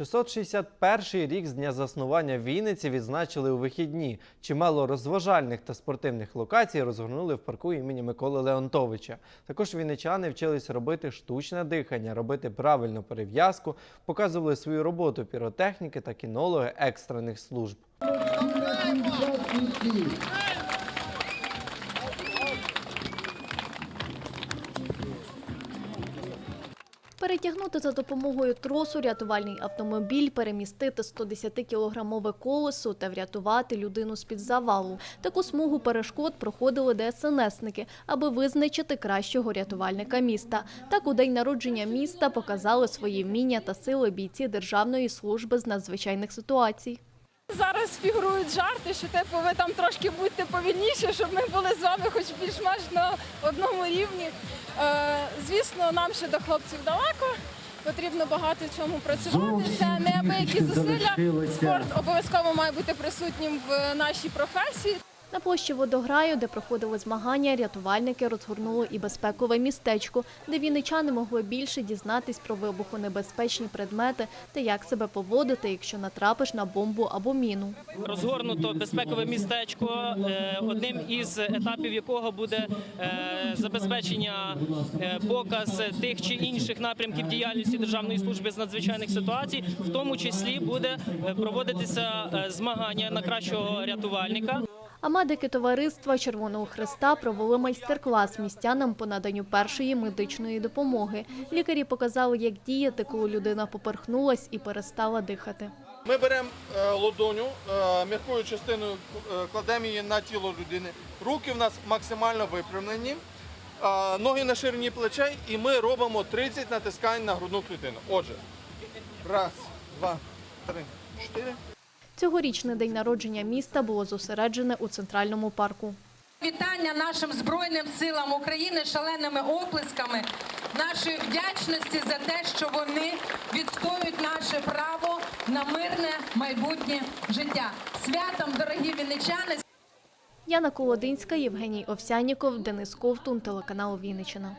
661-й рік з дня заснування Вінниці відзначили у вихідні. Чимало розважальних та спортивних локацій розгорнули в парку імені Миколи Леонтовича. Також вінничани вчились робити штучне дихання, робити правильну перев'язку, показували свою роботу піротехніки та кінологи екстрених служб. Перетягнути за допомогою тросу рятувальний автомобіль, перемістити 110-кілограмове колесо та врятувати людину з-під завалу. Таку смугу перешкод проходили ДСНСники, аби визначити кращого рятувальника міста. Так у день народження міста показали свої вміння та сили бійці Державної служби з надзвичайних ситуацій. Зараз фігурують жарти, що типу ви там трошки будьте повільніше, щоб ми були з вами хоч більш-менш на одному рівні. Звісно, нам ще до хлопців далеко. Потрібно багато в чому працювати. Це неабиякі зусилля. Спорт обов'язково має бути присутнім в нашій професії. На площі водограю, де проходили змагання, рятувальники розгорнули і безпекове містечко, де вінничани могли більше дізнатись про вибухонебезпечні предмети та як себе поводити, якщо натрапиш на бомбу або міну. Розгорнуто безпекове містечко, е, одним із етапів якого буде е, забезпечення е, показ тих чи інших напрямків діяльності Державної служби з надзвичайних ситуацій, в тому числі буде проводитися змагання на кращого рятувальника. А медики товариства Червоного Христа провели майстер-клас містянам по наданню першої медичної допомоги. Лікарі показали, як діяти, коли людина поперхнулась і перестала дихати. Ми беремо е, ладоню, е, м'якою частиною е, кладемо її на тіло людини. Руки в нас максимально випрямлені, ноги на ширині плечей, і ми робимо 30 натискань на грудну клітину. Отже, раз, два, три, чотири. Цьогорічний день народження міста було зосереджене у центральному парку. Вітання нашим Збройним силам України шаленими оплесками, нашої вдячності за те, що вони відстоюють наше право на мирне майбутнє життя. Святом, дорогі вінничани! Яна Колодинська, Євгеній Овсяніков, Денис Ковтун, телеканал Вінниччина.